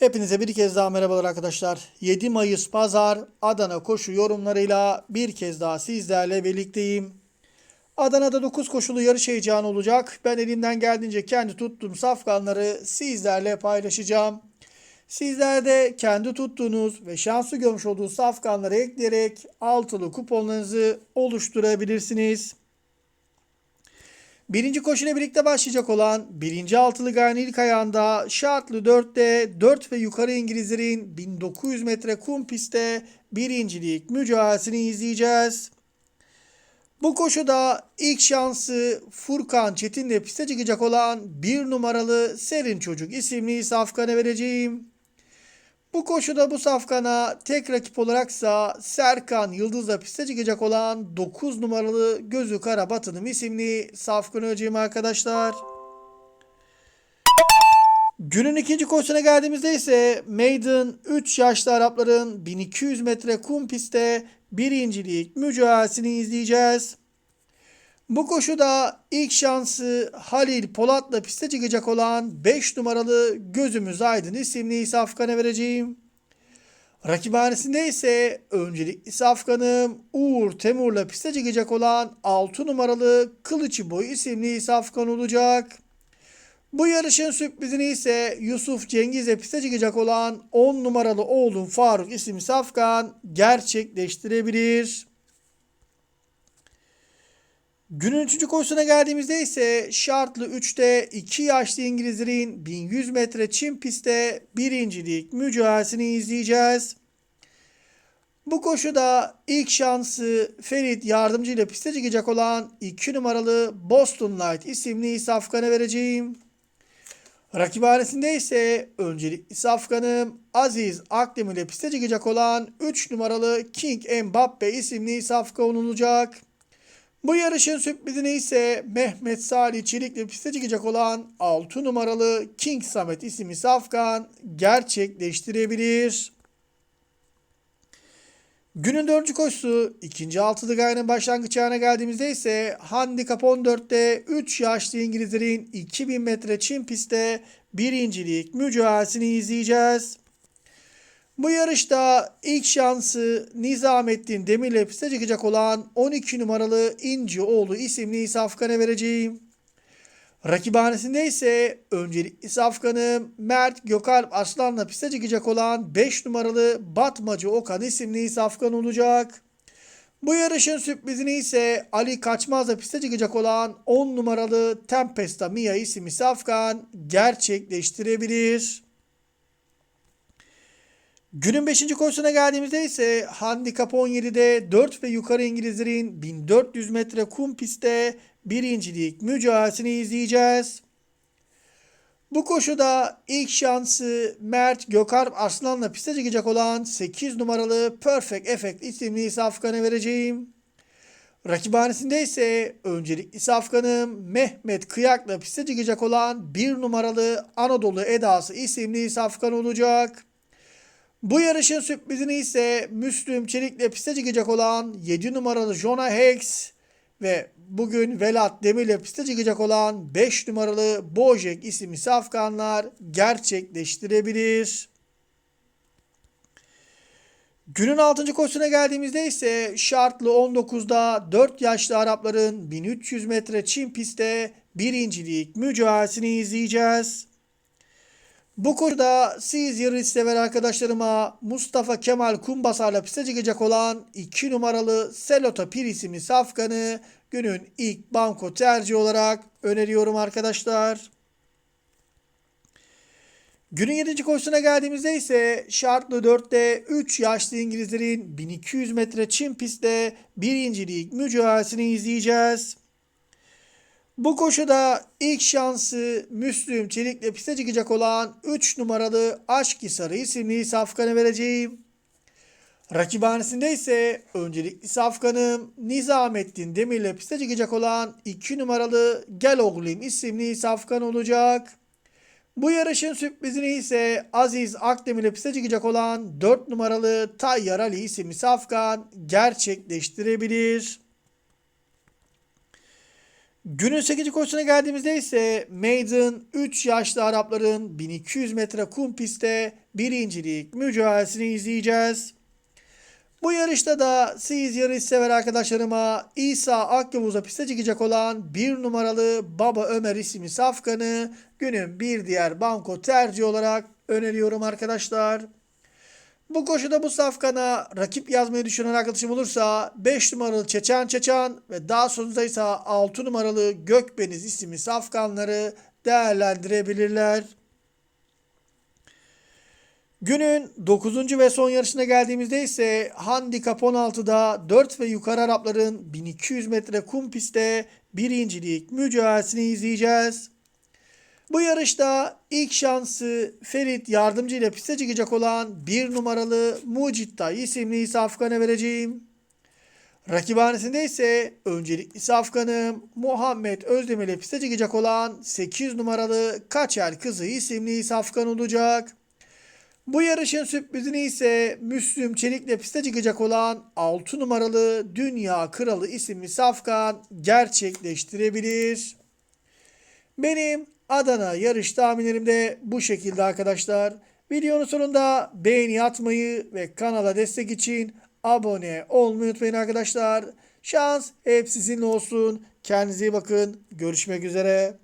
Hepinize bir kez daha merhabalar arkadaşlar. 7 Mayıs Pazar Adana koşu yorumlarıyla bir kez daha sizlerle birlikteyim. Adana'da 9 koşulu yarış heyecanı olacak. Ben elimden geldiğince kendi tuttuğum safkanları sizlerle paylaşacağım. Sizler de kendi tuttuğunuz ve şanslı görmüş olduğunuz safkanları ekleyerek altılı kuponlarınızı oluşturabilirsiniz. Birinci koşuyla birlikte başlayacak olan birinci altılı gayenin ilk ayağında şartlı 4'te 4 ve yukarı İngilizlerin 1900 metre kum pistte birincilik mücadelesini izleyeceğiz. Bu koşuda ilk şansı Furkan Çetin'le piste çıkacak olan bir numaralı Serin Çocuk isimli safkanı vereceğim. Bu koşuda bu safkana tek rakip olaraksa Serkan Yıldız'la piste çıkacak olan 9 numaralı Gözü Kara Batınım isimli safkanı öleceğim arkadaşlar. Günün ikinci koşusuna geldiğimizde ise Maiden 3 yaşlı Arapların 1200 metre kum pistte birincilik mücadelesini izleyeceğiz. Bu koşuda ilk şansı Halil Polat'la piste çıkacak olan 5 numaralı Gözümüz Aydın isimli safkanı vereceğim. Rakibhanesinde ise öncelikli safkanım Uğur Temur'la piste çıkacak olan 6 numaralı Kılıçı Boy isimli safkan olacak. Bu yarışın sürprizini ise Yusuf Cengiz'le piste çıkacak olan 10 numaralı oğlum Faruk isimli safkan gerçekleştirebilir. Günün üçüncü koşusuna geldiğimizde ise şartlı 3'te 2 yaşlı İngilizlerin 1100 metre çim pistte birincilik mücadelesini izleyeceğiz. Bu koşuda ilk şansı Ferit yardımcı ile piste çıkacak olan 2 numaralı Boston Light isimli safkanı vereceğim. Rakibhanesinde ise öncelikli safkanım Aziz Akdemir ile piste çıkacak olan 3 numaralı King Mbappe isimli safkan olacak. Bu yarışın sürprizini ise Mehmet Salih Çelik'le piste çıkacak olan 6 numaralı King Samet isimli safkan gerçekleştirebilir. Günün dördüncü koşusu ikinci altılı gayenin başlangıç ayağına geldiğimizde ise Handikap 14'te 3 yaşlı İngilizlerin 2000 metre çim pistte birincilik mücadelesini izleyeceğiz. Bu yarışta ilk şansı Nizamettin Demir'le piste çıkacak olan 12 numaralı İncioğlu isimli safkanı vereceğim. Rakibhanesinde ise öncelikli safkanım Mert Gökalp Aslan'la piste çıkacak olan 5 numaralı Batmacı Okan isimli safkan olacak. Bu yarışın sürprizini ise Ali Kaçmaz'la piste çıkacak olan 10 numaralı Tempesta Mia isimli safkan gerçekleştirebilir. Günün 5. koşusuna geldiğimizde ise handikap 17'de 4 ve yukarı İngilizlerin 1400 metre kum pistte birincilik mücadelesini izleyeceğiz. Bu koşuda ilk şansı Mert Gökalp Arslan'la piste çıkacak olan 8 numaralı Perfect Effect isimli safkanı vereceğim. Rakibhanesinde ise öncelikli safkanım Mehmet Kıyak'la piste çıkacak olan 1 numaralı Anadolu Edası isimli safkan olacak. Bu yarışın sürprizini ise Müslüm Çelik'le piste çıkacak olan 7 numaralı Jonah Hex ve bugün Velat Demir'le piste çıkacak olan 5 numaralı Bojek isimli safkanlar gerçekleştirebilir. Günün 6. koşusuna geldiğimizde ise şartlı 19'da 4 yaşlı Arapların 1300 metre çim pistte birincilik mücadelesini izleyeceğiz. Bu konuda siz yarış sever arkadaşlarıma Mustafa Kemal Kumbasar'la piste çıkacak olan 2 numaralı Selota Pir isimli safkanı günün ilk banko tercihi olarak öneriyorum arkadaşlar. Günün 7. koşusuna geldiğimizde ise şartlı 4'te 3 yaşlı İngilizlerin 1200 metre çim pistte birincilik mücadelesini izleyeceğiz. Bu koşuda ilk şansı Müslüm Çelik'le piste çıkacak olan 3 numaralı Aşk Hisarı isimli safkanı vereceğim. Rakibhanesinde ise öncelikli safkanım Nizamettin Demir'le piste çıkacak olan 2 numaralı Gel Oğlim isimli safkan olacak. Bu yarışın sürprizini ise Aziz Akdemir'le piste çıkacak olan 4 numaralı Tayyar Ali isimli safkan gerçekleştirebilir. Günün 8. koşusuna geldiğimizde ise Maiden 3 yaşlı Arapların 1200 metre kum pistte birincilik mücadelesini izleyeceğiz. Bu yarışta da siz yarış sever arkadaşlarıma İsa Akyavuz'a piste çıkacak olan bir numaralı Baba Ömer isimli safkanı günün bir diğer banko tercih olarak öneriyorum arkadaşlar. Bu koşuda bu safkana rakip yazmayı düşünen arkadaşım olursa 5 numaralı Çeçen Çeçen ve daha sonunda ise 6 numaralı Gökbeniz isimli safkanları değerlendirebilirler. Günün 9. ve son yarışına geldiğimizde ise Handikap 16'da 4 ve yukarı Arapların 1200 metre kum pistte birincilik mücadelesini izleyeceğiz. Bu yarışta ilk şansı Ferit yardımcı ile piste çıkacak olan bir numaralı Mucitta isimli Safkan'a vereceğim. Rakibhanesinde ise öncelikli Safkan'ım Muhammed Özdemir ile piste çıkacak olan 8 numaralı Kaçer Kızı isimli Safkan olacak. Bu yarışın sürprizini ise Müslüm Çelik'le piste çıkacak olan 6 numaralı Dünya Kralı isimli Safkan gerçekleştirebilir. Benim Adana yarış tahminlerim de bu şekilde arkadaşlar. Videonun sonunda beğeni atmayı ve kanala destek için abone olmayı unutmayın arkadaşlar. Şans hep sizinle olsun. Kendinize iyi bakın. Görüşmek üzere.